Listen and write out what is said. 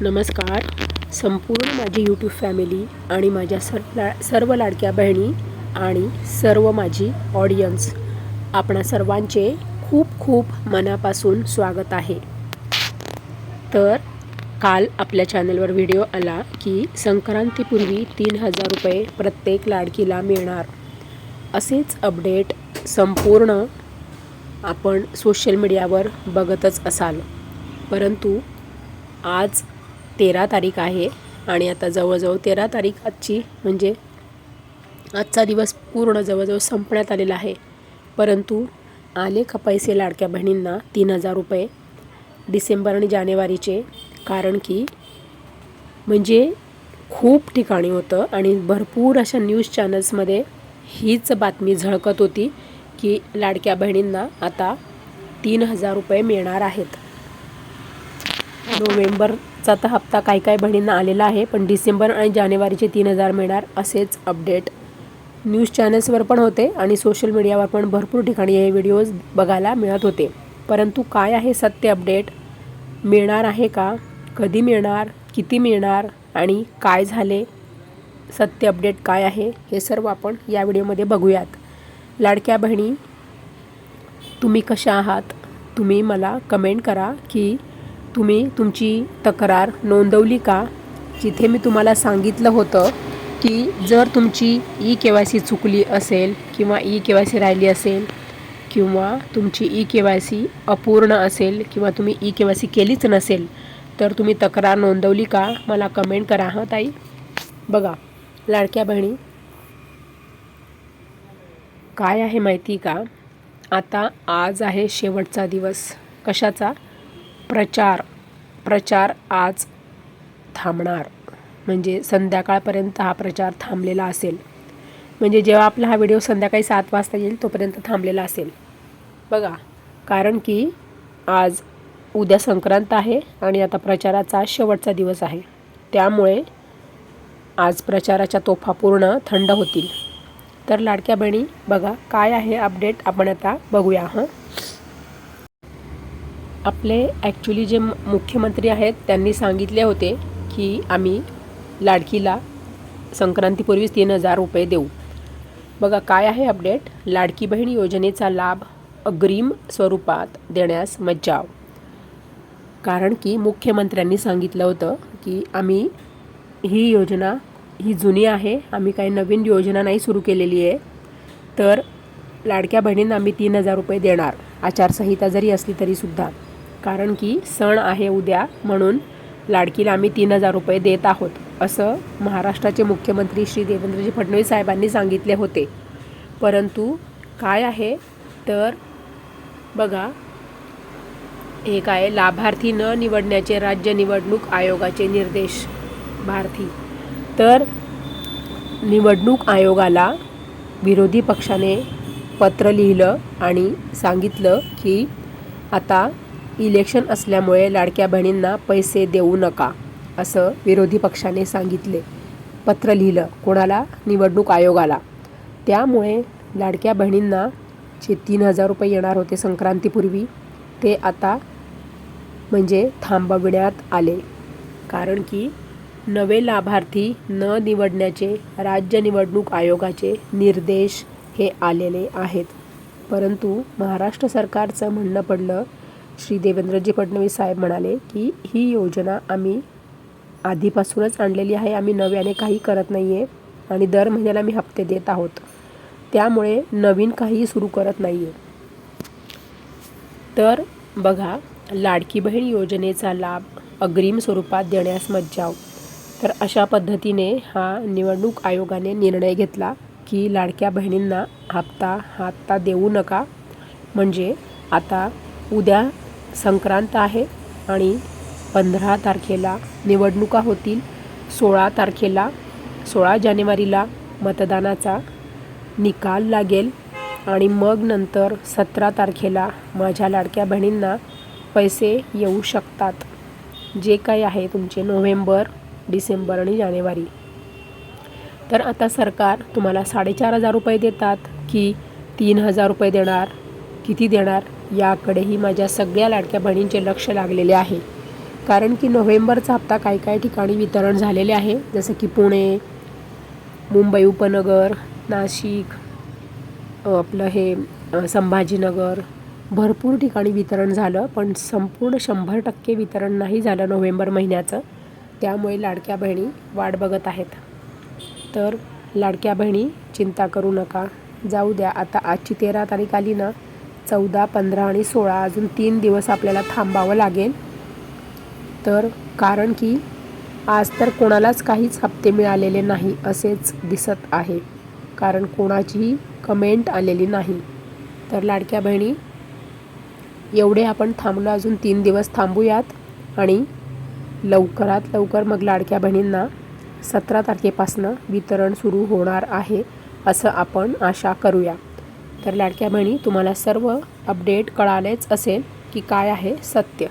नमस्कार. संपूर्ण माझी यूट्यूब फॅमिली आणि माझ्या सर्व ला सर्व लाडक्या बहिणी आणि सर्व माझी ऑडियन्स आपणा सर्वांचे खूप खूप मनापासून स्वागत आहे. तर काल आपल्या चॅनलवर व्हिडिओ आला की संक्रांतीपूर्वी तीन हजार रुपये प्रत्येक लाडकीला मिळणार. असेच अपडेट संपूर्ण आपण सोशल मीडियावर बघतच असाल. परंतु आज तेरा तारीख आहे. आणि आता जवळजवळ तेरा तारीख आजची म्हणजे आजचा दिवस पूर्ण जवळजवळ संपण्यात आलेला आहे. परंतु आले का पैसे लाडक्या बहिणींना तीन हजार रुपये डिसेंबर आणि जानेवारीचे कारण की म्हणजे खूप ठिकाणी होतं आणि भरपूर अशा न्यूज चॅनल्समध्ये हीच बातमी झळकत होती की लाडक्या बहिणींना आता तीन हजार रुपये मिळणार आहेत. नोव्हेंबर आता हप्ता काही काही बहिणींना आलेला आहे पण डिसेंबर आणि जानेवारीचे तीन हजार मिळणार असेच अपडेट. न्यूज चॅनल्सवर पण होते आणि सोशल मीडियावर पण भरपूर ठिकाणी हे व्हिडिओज बघायला मिळत होते. परंतु काय आहे सत्य अपडेट? मिळणार आहे का? कधी मिळणार? किती मिळणार? आणि काय झाले? सत्य अपडेट काय आहे? हे सर्व आपण या व्हिडिओमध्ये बघूयात. लाडक्या बहिणी तुम्ही कशा आहात? तुम्ही मला कमेंट करा की तुम्ही तुमची तक्रार नोंदवली का? जिथे मी तुम्हाला सांगितलं होतं की जर तुमची ई के वाय सी चुकली असेल किंवा ई के वाय सी राहिली असेल किंवा तुमची ई के वाय सी अपूर्ण असेल किंवा तुम्ही ई के वाय सी केलीच नसेल तर तुम्ही तक्रार नोंदवली का? मला कमेंट करा हां ताई? बघा लाडक्या बहिणी. काय आहे माहिती का? आता आज आहे शेवटचा दिवस. कशाचा? प्रचार प्रचार आज थांबणार. म्हणजे संध्याकाळपर्यंत हा प्रचार थांबलेला असेल. म्हणजे जेव्हा आपला हा व्हिडिओ संध्याकाळी सात वाजता येईल तोपर्यंत थांबलेला असेल. बघा कारण की आज उद्या संक्रांत आहे आणि आता प्रचाराचा शेवटचा दिवस आहे. त्यामुळे आज प्रचाराच्या तोफा पूर्ण थंड होतील. तर लाडक्या बहिणी बघा काय आहे अपडेट आपण आता बघूया हां? आपले ॲक्च्युली जे मुख्यमंत्री आहेत त्यांनी सांगितले होते की आम्ही लाडकीला संक्रांतीपूर्वीच तीन हजार रुपये देऊ. बघा काय आहे अपडेट लाडकी बहीण योजनेचा लाभ अग्रिम स्वरूपात देण्यास मज्जाव. कारण की मुख्यमंत्र्यांनी सांगितलं होतं की आम्ही ही योजना ही जुनी आहे आम्ही काही नवीन योजना नाही सुरू केलेली आहे तर लाडक्या बहिणींना आम्ही तीन हजार रुपये देणार. आचारसंहिता जरी असली तरीसुद्धा कारण की सण आहे उद्या म्हणून लाडकीला आम्ही तीन हजार रुपये देत आहोत असं महाराष्ट्राचे मुख्यमंत्री श्री देवेंद्रजी फडणवीस साहेबांनी सांगितले होते. परंतु काय आहे? तर बघा हे काय लाभार्थी न निवडण्याचे राज्य निवडणूक आयोगाचे निर्देश भारती. तर निवडणूक आयोगाला विरोधी पक्षाने पत्र लिहिलं आणि सांगितलं की आता इलेक्शन असल्यामुळे लाडक्या बहिणींना पैसे देऊ नका असं विरोधी पक्षाने सांगितले. पत्र लिहिलं कोणाला? निवडणूक आयोगाला. त्यामुळे लाडक्या बहिणींना जे तीन हजार रुपये येणार होते संक्रांतीपूर्वी ते आता म्हणजे थांबविण्यात आले. कारण की नवे लाभार्थी न निवडण्याचे राज्य निवडणूक आयोगाचे निर्देश हे आलेले आहेत. परंतु महाराष्ट्र सरकारचं म्हणणं पडलं श्री देवेंद्रजी फडणवीस साहेब म्हणाले की ही योजना आम्ही आधीपासूनच आणलेली आहे. आम्ही नव्याने काही करत नाही आहे आणि दर महिन्याला मी हप्ते देत आहोत. त्यामुळे नवीन काहीही सुरू करत नाही आहे तर बघा लाडकी बहीण योजनेचा लाभ अग्रिम स्वरूपात देण्यास मज्जाव. तर अशा पद्धतीने हा निवडणूक आयोगाने निर्णय घेतला की लाडक्या बहिणींना हप्ता हप्ता देऊ नका. म्हणजे आता उद्या संक्रांत आहे आणि पंधरा तारखेला निवडणुका होतील. सोळा तारखेला सोळा जानेवारीला मतदानाचा निकाल लागेल आणि मग नंतर सतरा तारखेला माझ्या लाडक्या बहिणींना पैसे येऊ शकतात. जे काही आहे तुमचे नोव्हेंबर डिसेंबर आणि जानेवारी. तर आता सरकार तुम्हाला साडेचार हजार रुपये देतात की तीन हजार रुपये देणार? किती देणार याकडेही माझ्या सगळ्या लाडक्या बहिणींचे लक्ष लागलेले आहे. कारण की नोव्हेंबरचा हप्ता काही काही ठिकाणी वितरण झालेले आहे. जसं की पुणे मुंबई उपनगर नाशिक आपलं हे संभाजीनगर भरपूर ठिकाणी वितरण झालं. पण संपूर्ण शंभर टक्के वितरण नाही झालं नोव्हेंबर महिन्याचं. त्यामुळे लाडक्या बहिणी वाट बघत आहेत. तर लाडक्या बहिणी चिंता करू नका. जाऊ द्या. आता आजची तेरा तारीख आली ना चौदा पंधरा आणि सोळा अजून तीन दिवस आपल्याला थांबावं लागेल. तर कारण की आज तर कोणालाच काहीच हप्ते मिळालेले नाही असेच दिसत आहे. कारण कोणाचीही कमेंट आलेली नाही. तर लाडक्या बहिणी एवढे आपण थांबलो अजून तीन दिवस थांबूयात आणि लवकरात लवकर मग लाडक्या बहिणींना सतरा तारखेपासनं वितरण सुरू होणार आहे असं आपण आशा करूया. तर लाडक्या बहिणी तुम्हाला सर्व अपडेट कळालेच असेल की काय आहे सत्य.